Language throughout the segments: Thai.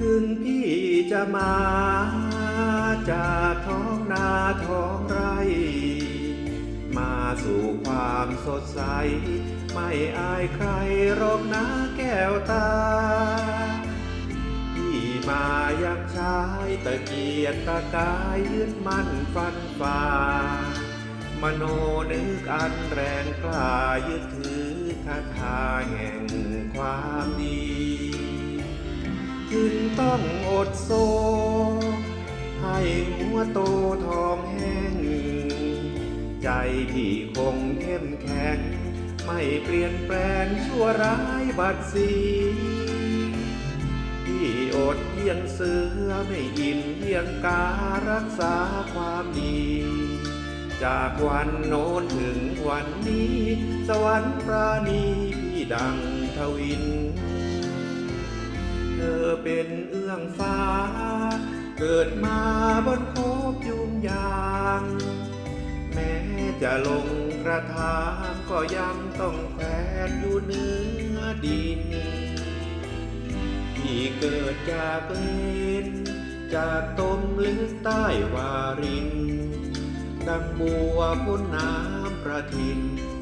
ถึงพี่จะมาจากท้องนาท้องไร่ มาสู่ความสดใส ไม่อายใครรอกนะแก้วตา พี่มายังชายตะเกียกตะกายยึดมั่นฟันฝ่ามโนนึกอันแรงกล้ายึดถือคาถาแห่งความ จึงต้องอดโซ ให้หัวโตทองแห้ง ใจที่คงเข้มแข็ง ไม่เปลี่ยนแปลงชั่วร้ายบัดสีที่อดเยี่ยงเสือไม่อิ่มเยี่ยงการักษาความดีจากวันโน้นถึงวันนี้ สวรรค์ปราณีพี่ดังทวิน ธอเป็นเอื้องฟ้า เกิดมาบนภพยุ่งยาง แม้จะลงกระทางก็ยังต้องแขวนอยู่เหนือดิน ที่เกิดจากเลนจากต้มลึกใต้วาริน ดังบัวพ้นน้ำประทิน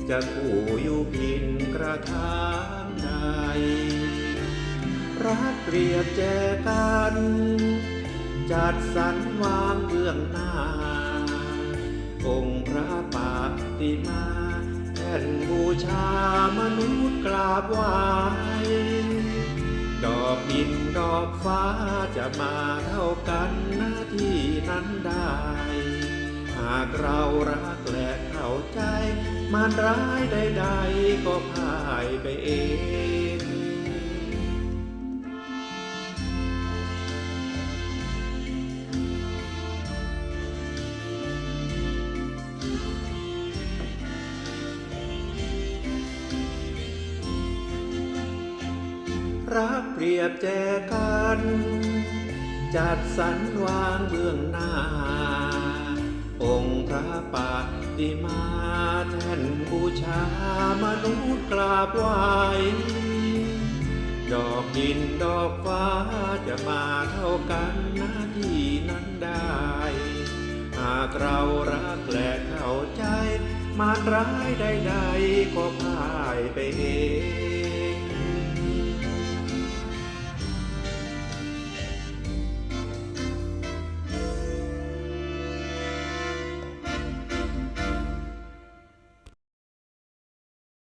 จะคู่อยู่พินกระทางใด รักเปรียบแจกัน จัดสรรวางเบื้องหน้า องค์พระปาติมาแท่นบูชามนุษย์กราบไหวดอกดินดอกฟ้าจะมาเท่ากันหน้าที่นั้นได้ หากเรารักและเข้าใจ มันร้ายใดๆก็พ่ายไปเอง เรียบแจกัน จัดสรรวางเบื้องหน้า องค์พระปาติมาแท่นบูชามนุษย์กราบไหวดอกดินดอกฟ้าจะมาเท่ากันหน้าที่นั้นได้ หากเรารักและเข้าใจ มารร้ายใดๆก็พ่ายไปเอง